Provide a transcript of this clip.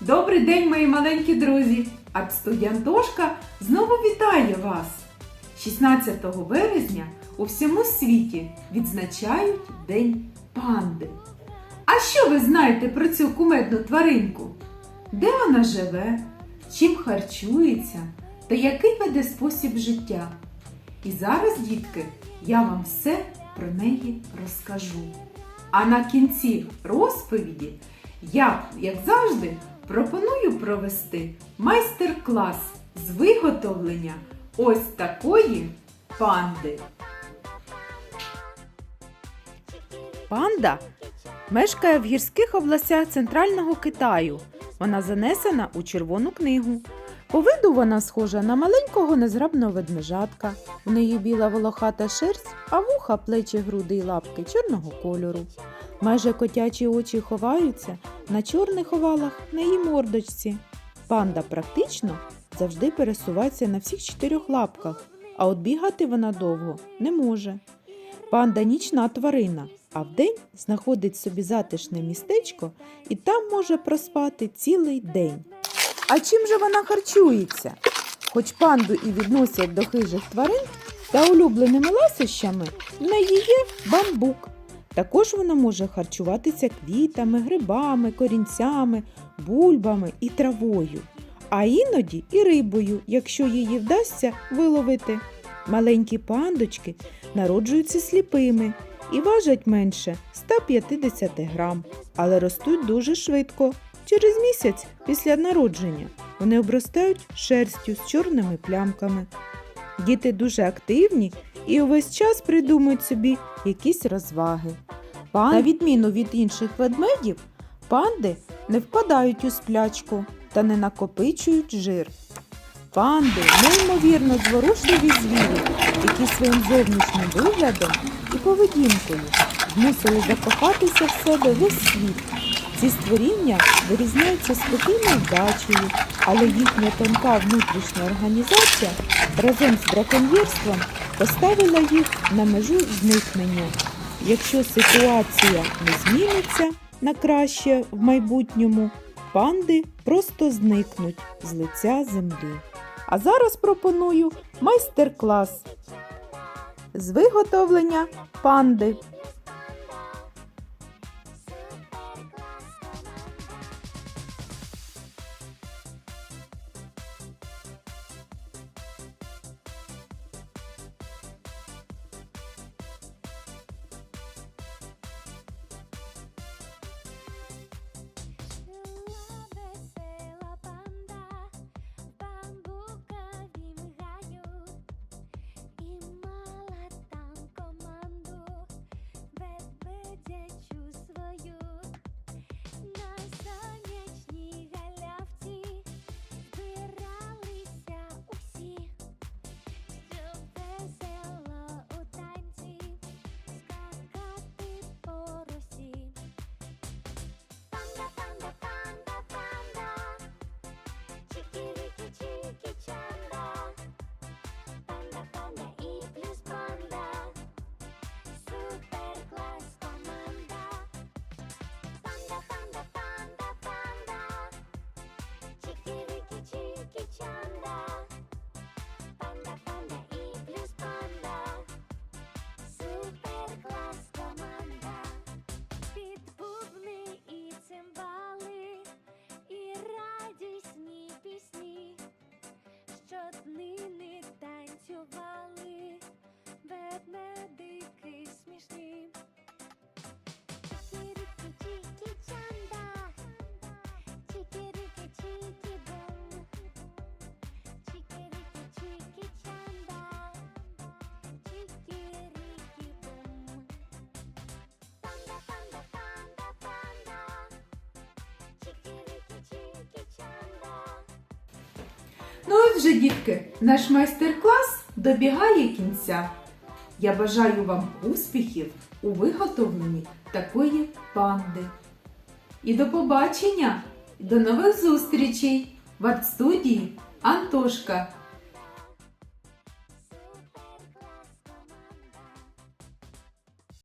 Добрий день, мої маленькі друзі! Артстудія Антошка знову вітає вас! 16 березня у всьому світі відзначають День панди. А що ви знаєте про цю кумедну тваринку? Де вона живе, чим харчується та який веде спосіб життя? І зараз, дітки, я вам все про неї розкажу. А на кінці розповіді я, як завжди, пропоную провести майстер-клас з виготовлення ось такої панди. Панда мешкає в гірських областях центрального Китаю. Вона занесена у Червону книгу. По виду вона схожа на маленького незграбного ведмежатка. У неї біла волохата шерсть, а вуха, плечі, груди й лапки чорного кольору. Майже котячі очі ховаються на чорних овалах на її мордочці. Панда практично завжди пересувається на всіх чотирьох лапках, а от бігати вона довго не може. Панда нічна тварина, а вдень знаходить собі затишне містечко і там може проспати цілий день. А чим же вона харчується? Хоч панду і відносять до хижих тварин, та улюбленими ласощами в неї є бамбук. Також вона може харчуватися квітами, грибами, корінцями, бульбами і травою, а іноді і рибою, якщо її вдасться виловити. Маленькі пандочки народжуються сліпими і важать менше 150 грам, але ростуть дуже швидко. Через місяць після народження вони обростають шерстю з чорними плямками. Діти дуже активні і увесь час придумують собі якісь розваги. Пан... На відміну від інших ведмедів, панди не впадають у сплячку та не накопичують жир. Панди неймовірно зворушливі звірі, які своїм зовнішнім виглядом і поведінкою змусили закохатися в себе весь світ. Ці створіння вирізняються спокійною вдачею, але їхня тонка внутрішня організація разом з браконьєрством поставила їх на межу зникнення. Якщо ситуація не зміниться на краще в майбутньому, панди просто зникнуть з лиця землі. А зараз пропоную майстер-клас з виготовлення панди. Ну отже, дітки, наш майстер-клас добігає кінця. Я бажаю вам успіхів у виготовленні такої панди. І до побачення! До нових зустрічей в арт-студії Антошка.